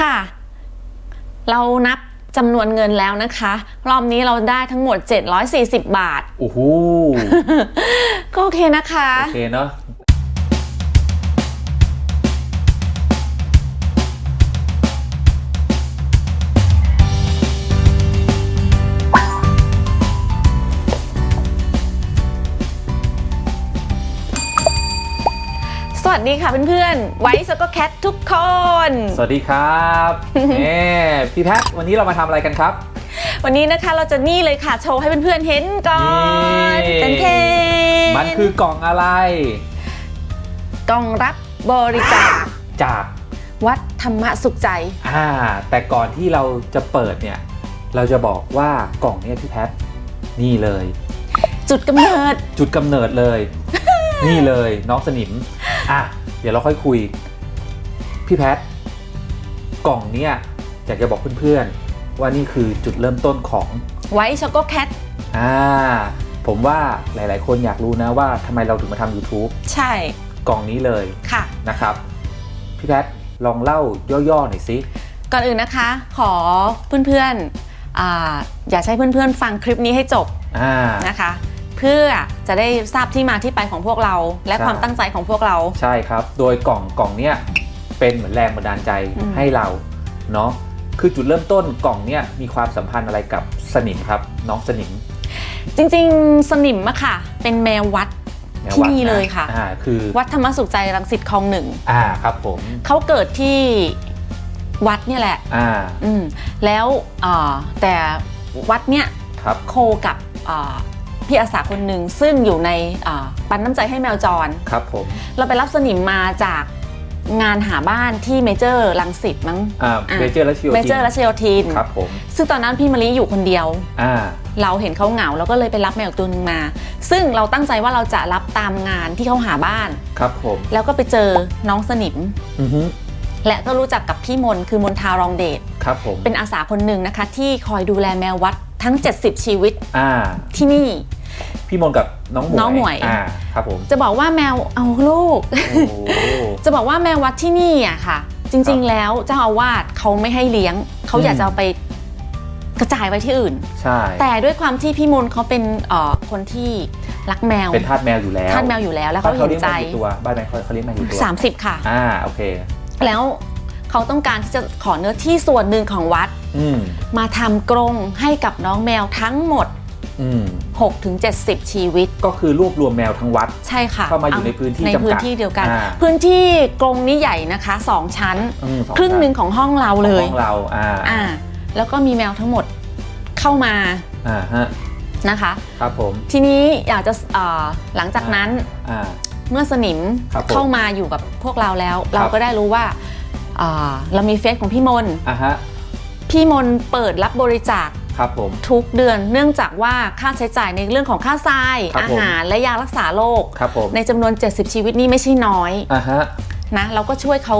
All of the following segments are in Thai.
ค่ะ เรานับจำนวนเงินแล้วนะคะ รอบนี้เราได้ทั้งหมด 740 บาท โอ้โห ก็โอเคนะคะ โอเคเนาะ วัสดีค่ะเพื่อนๆ ไว้สก็แคททุกคน สวัสดีครับเน่พี่แพทวันนี้เรามาทำอะไรกันครับ วันนี้นะคะเราจะนี่เลยค่ะโชว์ให้เพื่อนๆเห็นก่อนนี่ เป็นเทนมันคือกล่องอะไร กล่องรับบริจาคจากวัดธรรมสุขใจ อ่าแต่ก่อนที่เราจะเปิดเนี่ย เราจะบอกว่ากล่องเนี่ยพี่แพทนี่เลย จุดกำเนิด จุดกำเนิดเลย นี่เลยน้องสนิม อะเดี๋ยวเราค่อยคุย พี่แพท กล่องเนี่ยอยากจะบอกเพื่อนๆ ว่านี่คือจุดเริ่มต้นของไว้ช็อกโกแคทอ่าผมว่าหลายๆ คนอยากรู้นะว่าทำไมเราถึงมาทำ YouTube ใช่ กล่องนี้เลยค่ะนะครับ พี่แพทลองเล่าย่อๆหน่อยสิก่อนอื่นนะคะ ขอเพื่อนๆอาอยากให้เพื่อนๆ ฟังคลิปนี้ให้จบอ่านะคะ เพื่อจะได้ทราบที่มาที่ไปของพวกเรา และใช่ ความตั้งใจของพวกเรา ใช่ครับ โดยกล่องกล่องเนี้ยเป็นเหมือนแรงบันดาลใจอืม ให้เราเนาะ คือจุดเริ่มต้นกล่องเนี้ยมีความสัมพันธ์อะไรกับสนิมครับ น้องสนิมจริงๆ สนิมอะค่ะ เป็นแมววัดแนวที่วัดนี่นะเลยค่ะ อ่าคือวัดธรรมสุขใจรังสิตคลองหนึ่งอ่าครับผม เขาเกิดที่วัดเนี่ยแหละ อ่าอืมแล้วอ่าแต่วัดเนี่ยครับ โคกับอ่า พี่อาสาคนหนึ่งซึ่งอยู่ในอ่าปันน้ำใจให้แมวจร ครับผมเราไปรับสนิมมาจากงานหาบ้านที่เมเจอร์ลังสิตมั้ง อ่าอะเบเจอร์และชิโอเมเจอร์รัชโยธิน ครับผมซึ่งตอนนั้นพี่มะลิอยู่คนเดียว อ่าเราเห็นเขาเหงาเราก็เลยไปรับแมวตัวหนึงมา ซึ่งเราตั้งใจว่าเราจะรับตามงานที่เขาหาบ้าน ครับผมแล้วก็ไปเจอน้องสนิม อือฮึและก็รู้จักกับพี่มนคือมนทารองเดชครับผมเป็นอาสาคนหนึ่งนะคะ ที่คอยดูแลแมววัดทั้ง 70 ชีวิตอ่าที่นี่ พี่มนต์กับน้องหมวยน้องหมวย อ่าครับผมจะบอกว่าแมวเอาลูก โอ้โห จะบอกว่าแมววัดที่นี่อะค่ะจริงๆแล้วเจ้าอาวาสเขาไม่ให้เลี้ยง เขาอยากจะเอาไปกระจายไว้ที่อื่น ใช่แต่ด้วยความที่พี่มนต์เขาเป็นเอ่อคนที่รักแมวเป็นทาสแมวอยู่แล้วทาสแมวอยู่แล้วแล้วบ้าเขานเขาเห็เลี้นยงใจ แมวกี่ตัวบ้านแมวเขาเขาเลี้ยงแมวกี่ตัว30 ค่ะ อ่าโอเค แล้วเขาต้องการที่จะขอเนื้อที่ส่วนหนึ่งของวัด อืม มาทำกรงให้กับน้องแมวทั้งหมด อืม6-70 ชีวิต ก็คือรวบรวมแมวทั้งวัด ใช่ค่ะเข้ามาอยู่ในพื้นที่ในจำกัดพื้นที่เดียวกัน อ่า พื้นที่กรงนี้ใหญ่นะคะ2ชั้น อืมสอครึ่งหนึ่งของห้องเราชั้นเลย ของเราอ่าอ่า แล้วก็มีแมวทั้งหมดเข้ามาอ่าฮะนะคะ ครับผมทีนี้อยากจะเอ่อหลังจากนั้นอ่า เมื่อสนิมครับผมเข้ามาอยู่กับพวกเราแล้วครับเราก็ได้รู้ว่าอ่าเรามีเฟซของพี่มนต์อ่าฮะพี่มนต์เปิดรับบริจาค ครับผม ทุกเดือนเนื่องจากว่าค่าใช้จ่ายในเรื่องของค่าทรายครับอาผม หารและยารักษาโรคครับผมในจำนวน 70 ชีวิตนี่ไม่ใช่น้อยอ่าฮะนะเราก็ช่วยเขา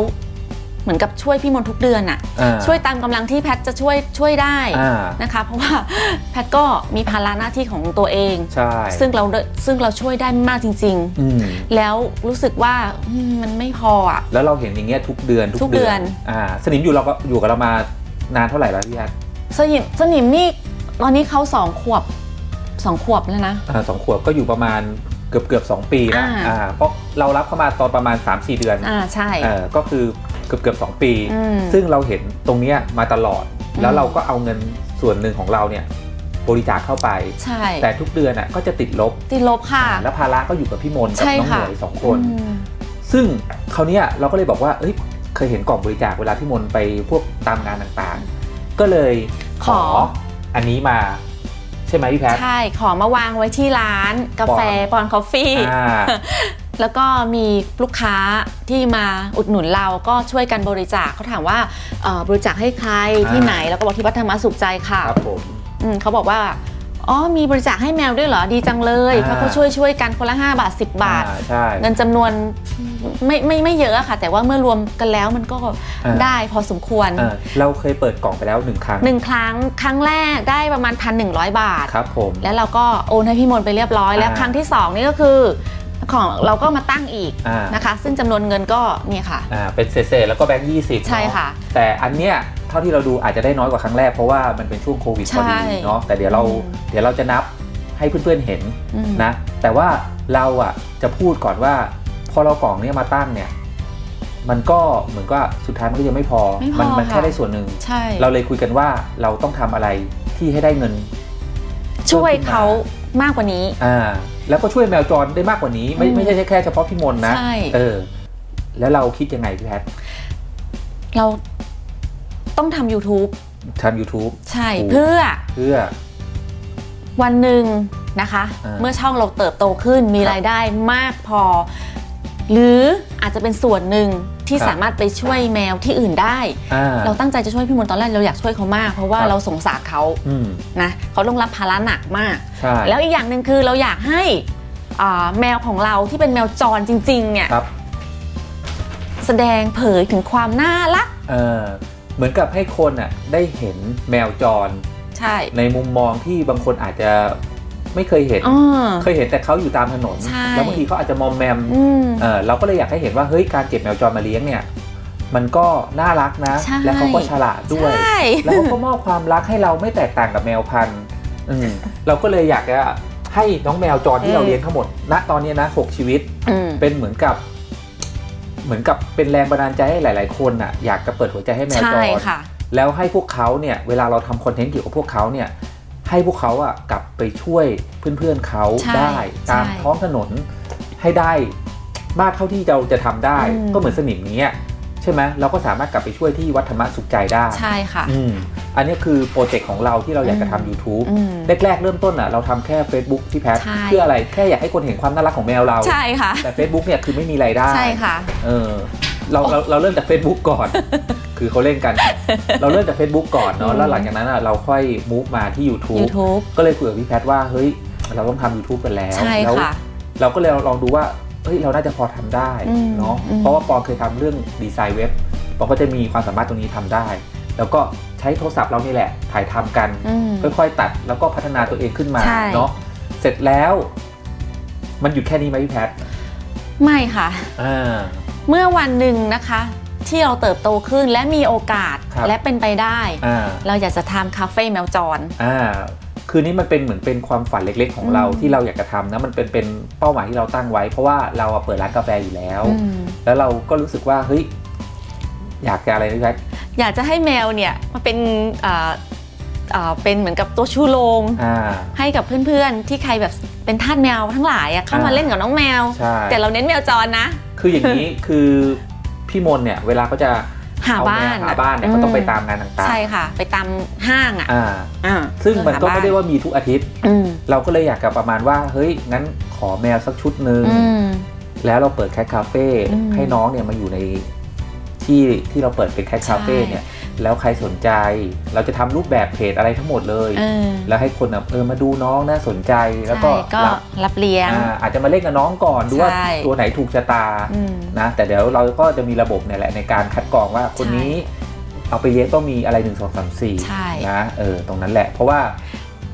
เหมือนกับช่วยพี่มนต์ทุกเดือนอะอ่าช่วยตามกำลังที่แพทย์จะช่วยช่วยได้อ่านะคะ เพราะว่าแพทย์ก็มีภาระหน้าที่ของตัวเอง ใช่ซึ่งเราได้ซึ่งเราช่วยได้ไม่มากจริง อืมๆ แล้วรู้สึกว่าอืมมันไม่พออะ แล้วเราเห็นอย่างเงี้ยทุกเดือนทุกเดือน อ่าสนิมอยู่เราก็อยู่กับเรามานานเท่าไหร่แล้วพี่แอด สนิมสนิมนี่ตอนนี้เขาสองขวบสองขวบแล้วนะ อ่าสองขวบก็อยู่ประมาณเกือบเกือบสองปีนะอ่า อ่าเพราะเรารับเข้ามาตอนประมาณ 3-4 เดือน อ่าใช่ เออก็คือเกือบเกือบสองปี อืมซึ่งเราเห็นตรงเนี้ยมาตลอดอืมแล้วเราก็เอาเงินส่วนหนึ่งของเราเนี่ยบริจาคเข้าไป ใช่แต่ทุกเดือนอะก็จะติดลบ ติดลบค่ะอ่าแล้วภาระก็อยู่กับพี่มนต์กับใช่น้องหค่ะ มวยสองคน อืม ซึ่งคราวเนี้ยเราก็เลยบอกว่าเอ้ยเคยเห็นกล่องบริจาคเวลาพี่มนต์ไปพวกตามงานต่างๆ ก็เลยขอขอ อันนี้มา ใช่ไหมพี่แพท ใช่ ขอมาวางไว้ที่ร้านกาแฟปอนคอฟฟี่ อ่า แล้วก็มีลูกค้าที่มาอุดหนุนเราก็ช่วยกันบริจาคเขาถามว่าเอ่อบริจาคให้ใครที่อ่าไหน แล้วก็บอกที่วัฒนธรรมสุขใจค่ะ ครับผม อืมเขาบอกว่า อ๋อ มีบริจาคให้แมวด้วยเหรอ ดีจังเลยอ่า เขาก็ช่วยช่วยกันคนละ 5 บาท 10 บาท อ่ใช่ เงินจำนวนไม่ไม่ไม่เยอะอะค่ะ แต่ว่าเมื่อรวมกันแล้วมันก็อ่า ได้พอสมควรเออเราเคยเปิดกล่องไปแล้วหนึ่งครั้งหนึ่งครั้งครั้งแรกได้ประมาณ 1,100 บาท ครับผม แล้วเราก็โอนให้พี่มนต์ไปเรียบร้อย แล้วอ่า ครั้งที่ 2 นี่ก็คือของเราก็มาตั้งอีกอ่านะคะ ซึ่งจำนวนเงินก็เนี่ยค่ะ อ่าเป็นเศษๆแล้วก็แบงค์ยี่สิบใช่ค่ะ แต่อันเนี้ย เท่าที่เราดูอาจจะได้น้อยกว่าครั้งแรกเพราะว่ามันเป็นช่วงโควิดพอดีใช่เนาะแต่เดี๋ยวเราอืมเดี๋ยวเราจะนับให้เพื่อนๆเห็นอืมนะแต่ว่าเราอะจะพูดก่อนว่า พอเรากล่องเนี้ยมาตั้งเนี่ยมันก็เหมือนก็สุดท้ายมันก็ยังไม่พอไม่พอมันมันแค่ค่ะได้ส่วนหนึ่งใช่เราเลยคุยกันว่าเราต้องทำอะไรที่ให้ได้เงิน ช่วยเขามากกว่านี้อ่าแล้วก็ช่วยแมวจรได้มากกว่านี้ ไม่อืมไม่ใช่แค่เฉพาะพี่มนต์นะใช่เออ แล้วเราคิดยังไงพี่แพทเรา ต้องทำ YouTube ทำ YouTube ใช่โอ้เพื่อเพื่อ วันหนึ่งนะคะ อ่าเมื่อช่องเราเติบโตขึ้นมีครับรายได้มากพอ หรืออาจจะเป็นส่วนหนึ่งที่ครับ สามารถไปช่วยแมวที่อื่นได้ อ่า เราตั้งใจจะช่วยพี่มนต์ตอนแรกเราอยากช่วยเขามาก เพราะว่าครับ เราสงสารเขาอืมนะเขาต้องรับภาระหนักมาก ใช่แล้วอีกอย่างหนึ่งคือเราอยากให้อ่าแมวของเราที่เป็นแมวจรจริง ๆ เนี่ย ครับแสดงเผยถึงความน่ารัก เออ เหมือนกับให้คนอะได้เห็นแมวจร ใช่ ในมุมมองที่บางคนอาจจะไม่เคยเห็นอ่าเคยเห็นแต่เขาอยู่ตามถนน ใช่ แล้วบางทีเขาอาจจะมอมแมมอืม เออเราก็เลยอยากให้เห็นว่าเฮ้ยการเก็บแมวจรมาเลี้ยงเนี่ย มันก็น่ารักนะ ใช่ และเขาก็ฉลาดด้วย ใช่ แล้วเขาก็มอบความรักให้เราไม่แตกต่างกับแมวพันธุ์อืมเราก็เลยอยากจะให้น้องแมวจรที่เราเลี้ยงทั้งหมด ณตอนนี้นะหกชีวิต อืม เป็นเหมือนกับ เหมือนกับเป็นแรงบันดาลใจให้หลาย ๆ คนน่ะอยากจะเปิดหัวใจให้แมวจใช่รค่ะแล้วให้พวกเขาเนี่ยเวลาเราทำคอนเทนต์เกี่ยวกับพวกเขาเนี่ยให้พวกเขาอะกลับไปช่วยเพื่อน ๆเขาใช่ได้ตามใช่ท้องถนนให้ได้มากเท่าที่เราจะทำได้อืมก็เหมือนสนิมเนี้ยใช่ไหมเราก็สามารถกลับไปช่วยที่วัดธรรมะสุขใจได้ใช่ค่ะอืมอันนี้คือโปรเจกต์ของเราที่เราอยากจะทำ YouTube อืมแรกๆ เริ่มต้นอะเราทำแค่ Facebook ที่แพทใช่เพื่ออะไรแค่อยากให้คนเห็นความน่ารักของแมวเราใช่ค่ะแต่ Facebook เนี่ยคือไม่มีรายได้ใช่ค่ะเออเราเราเราเริ่มจาก Facebook ก่อน คือเขาเล่นกัน เราเริ่มจาก Facebook ก่อนเนาะอืมแล้วหลังจากนั้นอะเราค่อยมูฟมาที่ YouTube YouTube ก็เลยคุยกับพี่แพทว่าเฮ้ยเราต้องทำ YouTube กันแล้วใช่แล้วค่ะเราก็เลยลองดูว่า เฮ้ยเราน่าจะพอทำได้อืมเนาะอืมเพราะว่าปอนเคยทำเรื่องดีไซน์เว็บปอนก็จะมีความสามารถตรงนี้ทำได้ แล้วก็ใช้โทรศัพท์เรานี่แหละถ่ายทำกันอืมค่อยๆ ตัดแล้วก็พัฒนาตัวเองขึ้นมาใช่เนาะเสร็จแล้ว มันหยุดแค่นี้ไหมพี่แพทไม่ค่ะอ่าเมื่อวันหนึ่งนะคะ ที่เราเติบโตขึ้นและมีโอกาสครับและเป็นไปได้อ่าเราอยากจะทำคาเฟ่แมวจรอ่า คือนี่มันเป็นเหมือนเป็นความฝันเล็กๆ ของเราอืมที่เราอยากจะทำนะมันเป็นเป็นเป้าหมายที่เราตั้งไว้ เพราะว่าเราอะเปิดร้านกาแฟอยู่แล้วอืมแล้วเราก็รู้สึกว่าเฮ้ยอยากจะอะไรนะพี่แพทอยากจะให้แมวเนี่ยมาเป็นเอ่อเอ่อเป็นเหมือนกับตัวชูโรงอ่าให้กับเพื่อนๆ ที่ใครแบบเป็นทาสแมวทั้งหลายอะเข้ามาอ่าเล่นกับน้องแมวใช่แต่เราเน้นแมวจรนะ คืออย่างนี้คือพี่มนเนี่ยเวลาเขาจะ หาเอาบ้าแมนวหาบ้านเนี่ยเขาต้องไปตามงานต่างใช่ค่ะ ไปตามห้างอะๆอ่าอ่าซึ่งมันก็เพื่อหาไม่ได้บ้ว่ามีทุกอาทิตย์อืมเราก็เลยอยากกับประมาณว่า เฮ้ย งั้นขอแมวสักชุดหนึ่งอืมแล้วเราเปิดแคทคาเฟ่อืมให้น้องเนี่ยมาอยู่ในที่ที่เราเปิดเป็นแคทคาเฟ่ใช่เนี่ย แล้วใครสนใจ เราจะทำรูปแบบเพจอะไรทั้งหมดเลยเออแล้วให้คนแบบเออมาดูน้องน่าสนใจแล้วก็ใช่ก็รับรับเลี้ยง อ่าอาจจะมาเล่นกับน้องก่อนดูว่าใช่ ตัวไหนถูกชะตาอืม นะแต่เดี๋ยวเราก็จะมีระบบเนี่ยแหละในการคัดกรองว่าคนนี้ เอาไปเลี้ยงต้องมีอะไรหนึ่งสองสามสี่ใช่นะเออตรงนั้นแหละ เพราะว่า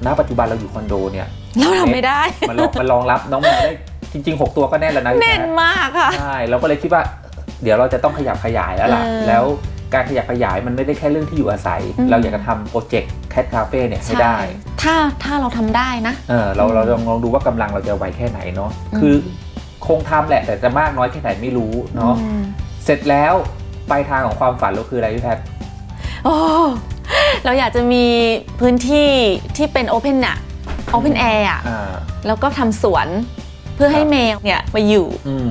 ณปัจจุบันเราอยู่คอนโดเนี่ย เราทำไม่ได้ มันรองมันรองรับน้องแมวได้จริง ๆ 6 ตัวก็แน่นแล้วนะพี่แน่นแพทมากค่ะ ใช่เราก็เลยคิดว่า เดี๋ยวเราจะต้องขยับขยายแล้วล่ะ เออ แล้ว การขยับขยายมันไม่ได้แค่เรื่องที่อยู่อาศัย อืม เราอยากจะทำโปรเจกต์แคทคาเฟ่เนี่ยให้ได้ถ้าถ้าเราทำได้นะ เออเราเราลองลองดูว่ากำลังเราจะไหวแค่ไหนเนาะอืม คือคงทำแหละแต่จะมากน้อยแค่ไหนไม่รู้เนาะอืมเสร็จแล้วปลายทางของความฝันเราคืออะไรพี่แพท โอ้เราอยากจะมีพื้นที่ที่เป็นโอเพนอะโอเพนแอร์อะอ่า แล้วก็ทำสวนเพื่อให้ครับ แมวเนี่ยมาอยู่ อืม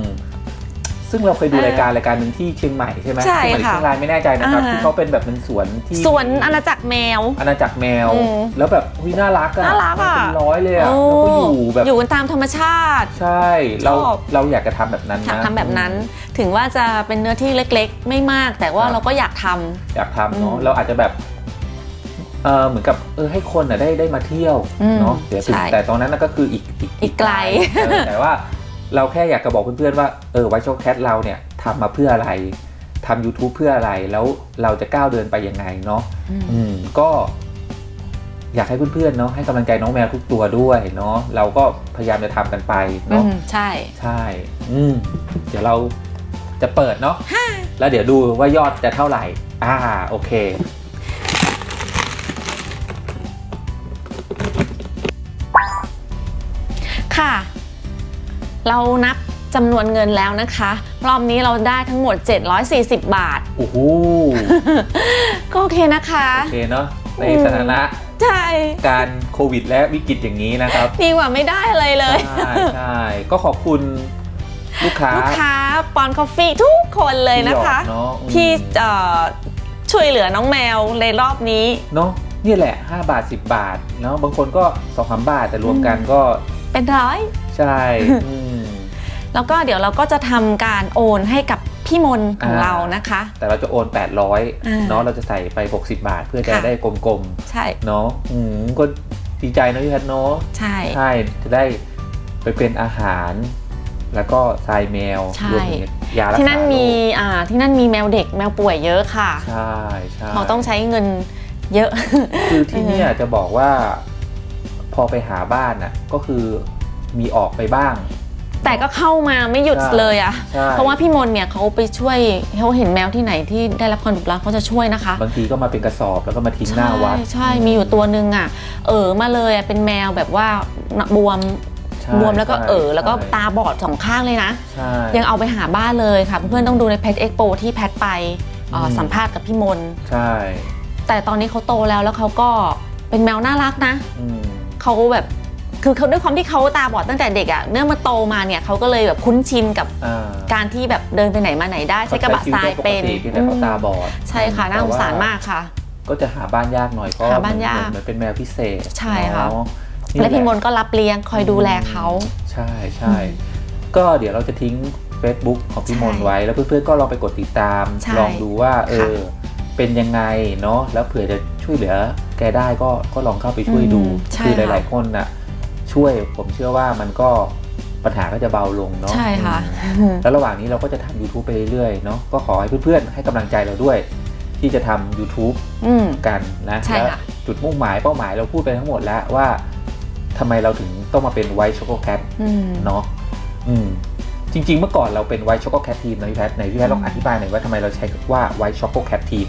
ซึ่งเราเคยดูเออรายการรายการหนึ่งที่เชียงใหม่ใช่ไหมใช่เชียงใหม่หรือค่ะเชียงรายไม่แน่ใจนะครับอ่าที่เขาเป็นแบบเป็นสวนที่สวนอาณาจักรแมว อาณาจักรแมวอืมแล้วแบบหุยน่ารักอะน่ารักอะเป็นร้อยเลยอะโอ้แล้วก็อยู่แบบอยู่กันตามธรรมชาติ ใช่เราชอบเราอยากจะทำแบบนั้นอยากนะทำแบบนั้น ถึงว่าจะเป็นเนื้อที่เล็กๆ ไม่มาก แต่ว่าเราก็อยากทำอยากทำเนาะอืมเราอาจจะแบบเออเหมือนกับเออให้คนอะได้ได้มาเที่ยวอืมเนาะเดี๋ยวถึงใช่แต่ตรงนั้นน่ะก็คืออีกอีกอีกไกลเออแต่ว่า เราแค่อยากจะบอกเพื่อนๆว่าเออไวช็อกแคทเราเนี่ยทำมาเพื่ออะไรทำ YouTube เพื่ออะไรแล้วเราจะก้าวเดินไปยังไงเนาะอืมอืมก็อยากให้เพื่อนๆเนาะให้กำลังใจน้องแมวทุกตัวด้วยเนาะเราก็พยายามจะทำกันไปอืเนาะมใช่ใช่อืมเดี๋ยวเราจะเปิดเนาะแล้วเดี๋ยวดูว่ายอดจะเท่าไหร่ อ่าโอเคค่ะ เรานับจำนวนเงินแล้วนะคะ รอบนี้เราได้ทั้งหมด 740 บาท โอ้โห ก็โอเคนะคะ โอเคเนาะในอืมสถานะใช่ การโควิดและวิกฤตอย่างนี้นะครับ ดีกว่าไม่ได้อะไรเลย ใช่ใช่ก็ขอบคุณลูกค้า ลูกค้าปอนคอฟฟี่ทุกคนเลยนะคะ ที่หยอดเนาะอืมที่เอ่อช่วยเหลือน้องแมวในรอบนี้ เนาะนี่แหละ 5 บาท 10 บาทเนาะบางคนก็2อสบาทแต่รวมกันก็ เป็นร้อย ใช่อืม แล้วก็เดี๋ยวเราก็จะทำการโอนให้กับพี่มนของอ่าเรานะคะ แต่เราจะโอนอ่า800เนาะเราจะใส่ไป 60 บาท เพื่อจะค่ะ ได้กลมใช่ๆเนาะอืมก็ดีใจนะพี่แพทย์เนาะใช่ ใช่จะได้ไปเป็นอาหาร แล้วก็ทรายแมวใช่ รวมถึงยารักษาที่นั่นมีโรคอ่าที่นั่นมีแมวเด็กแมวป่วยเยอะค่ะใช่ใช่เราต้องใช้เงินเยอะ คือที่เนี่ยจะบอกว่าพอไปหาบ้านน่ะก็คือมีออกไปบ้าง แต่ก็เข้ามาไม่หยุดใช่เลยอะใช่ เพราะว่าพี่มนเนี่ยเขาไปช่วยเขาเห็นแมวที่ไหนที่ได้รับความดุร้ายเขาจะช่วยนะคะ บางทีก็มาเป็นกระสอบแล้วก็มาทิ้งหน้าวัด ใช่ใช่มีอยู่ตัวหนึ่งอะเออมาเลยอะเป็นแมวแบบว่าบวมใช่บวมแล้วก็ใช่เออแล้วก็ใช่ ตาบอดสองข้างเลยนะ ใช่ ยังเอาไปหาบ้านเลยค่ะ เพื่อนๆต้องดูในเพจเอ็กโปที่แพทไปเอ่ออม สัมภาษณ์กับพี่มนใช่แต่ตอนนี้เขาโตแล้วแล้วเขาก็เป็นแมวน่ารักนะ อืม เขาแบบ คือเขาด้วยความที่เขาตาบอดตั้งแต่เด็กอะเนื่องมาโตมาเนี่ยเขาก็เลยแบบคุ้นชินกับอ่าการที่แบบเดินไปไหนมาไหนได้ใช้กระบะทรายเป็นขใช้ชีวิตได้ปกติเพียงแต่เขาตาบอดใช่ค่ะน่าสงสารมากค่ะ ก็จะหาบ้านยากหน่อยก็หาบ้านยากเหมือนเป็นแมวพิเศษใช่ค่ะ เนานี่และพี่มหนก็รับเลี้ยงคอยดูแลเขา ใช่ใช่ก็เดี๋ยวเราจะทิ้ง Facebook ของพี่ใช่มนไว้ แล้วเพื่อนๆก็ลองไปกดติดตาม ใช่ลองดูว่า เอค่ะอเป็นยังไงเนาะแล้วเผื่อจะช่วยเหลือแกได้ก็ก็ลองเข้าไปช่วยดูอืมใช่คือหค่ะ ลายๆคนน่ะ ช่วยผมเชื่อว่ามันก็ปัญหาก็จะเบาลงเนาะใช่ค่ะอืมแล้วระหว่างนี้เราก็จะทำ YouTube ไปเรื่อยๆเนาะก็ขอให้เพื่อนๆ ให้กำลังใจเราด้วย ที่จะทำ YouTube อืมกันนะใช่แล้วค่ะจุดมุ่งหมายเป้าหมายเราพูดไปทั้งหมดแล้วว่าทำไมเราถึงต้องมาเป็นไวท์ช็อกโกแคทอืมเนาะอืมจริง ๆ เมื่อก่อนเราเป็นไวท์ช็อกโกแคททีมนะพี่แพทย์ไหนพี่แพทย์ลองอธิบายหน่อยว่าทำไมเราใช้ว่าไวท์ช็อกโกแคททีม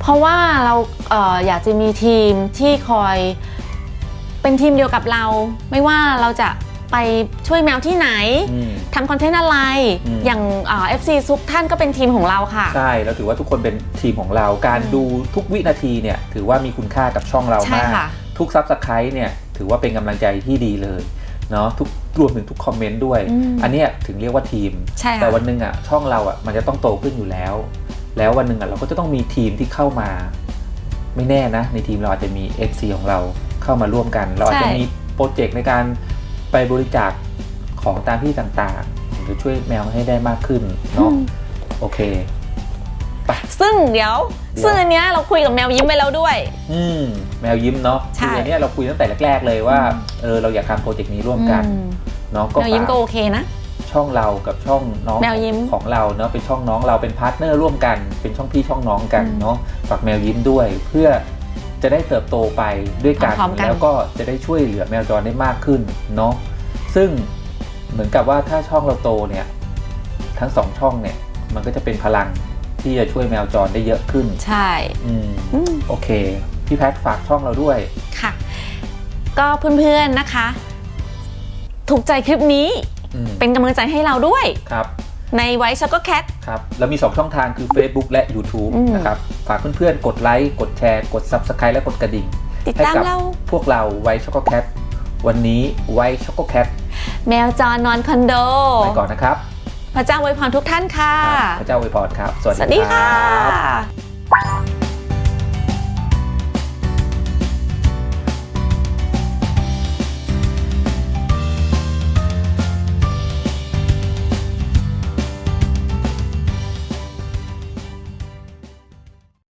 เพราะว่าเราเอ่ออยากจะมีทีมที่คอย เป็นทีมเดียวกับเรา ไม่ว่าเราจะไปช่วยแมวที่ไหนอืม ทำคอนเทนต์อะไร อืม อย่างเอ่อฟซีซุปท่านก็เป็นทีมของเราค่ะ ใช่เราถือว่าทุกคนเป็นทีมของเราการอืมดูทุกวินาทีเนี่ยถือว่ามีคุณค่ากับช่องเราใช่มาก ค่ะ ทุกซับสไครต์เนี่ยถือว่าเป็นกำลังใจที่ดีเลยเนาะทุกรวมถึงทุกคอมเมนต์ด้วย อืม อันเนี้ยถึงเรียกว่าทีม ใช่แต่ค่ะ วันหนึ่งอะช่องเราอะมันจะต้องโตขึ้นอยู่แล้ว แล้ววันหนึ่งอะเราก็จะต้องมีทีมที่เข้ามา ไม่แน่นะ ในทีมเราอาจจะมี FC ของเรา เข้ามาร่วมกัน เราอาจจะมีโปรเจกต์ในการไปบริจาคของตามที่ต่างๆ หรือช่วยแมวให้ได้มากขึ้นเนาะอืมโอเคซึ่งเดี๋ยวเดี๋ยวซึ่งอันเนี้ยเราคุยกับแมวยิ้มไปแล้วด้วย อืมแมวยิ้มเนาะใช่คืออันเนี้ยเราคุยตั้งแต่แรกๆเลยว่าอืมเออเราอยากทำโปรเจกต์นี้ร่วมกันอืมเนาะก็แมวยิ้มฝากก็โอเคนะช่องเรากับช่องน้องแมวยิ้มของเราเนาะเป็นช่องน้องเราเป็นพาร์ทเนอร์ร่วมกัน เป็นช่องพี่ช่องน้องกันอืมเนาะฝากแมวยิ้มด้วยเพื่อ จะได้เติบโตไปด้วยกัน พร้อมๆกัน แล้วก็จะได้ช่วยเหลือแมวจรได้มากขึ้นเนาะซึ่งเหมือนกับว่าถ้าช่องเราโตเนี่ยทั้งสองช่องเนี่ยมันก็จะเป็นพลังที่จะช่วยแมวจรได้เยอะขึ้นใช่อืมอืม โอเค พี่แพทฝากช่องเราด้วย ค่ะ ก็เพื่อนๆนะคะ ถูกใจคลิปนี้อืมเป็นกำลังใจให้เราด้วย ครับ ในไว้ช็อกโกแคทครับเรามี 2 ช่องทางคือ Facebook และ YouTube อืมนะครับ ฝากเพื่อนๆ กดไลค์ กดแชร์ กด Subscribe และกดกระดิ่ง ติดให้ตามกัเราพวกเราไวช็อกโกแคทวันนี้ไวช็อกโกแคทแมวจรนอนคอนโดไปก่อนนะครับ พระเจ้าอวยพรทุกท่านค่ะครับพระเจ้าอวยพรครับ สวัสสวัสดีดีคค่รับะ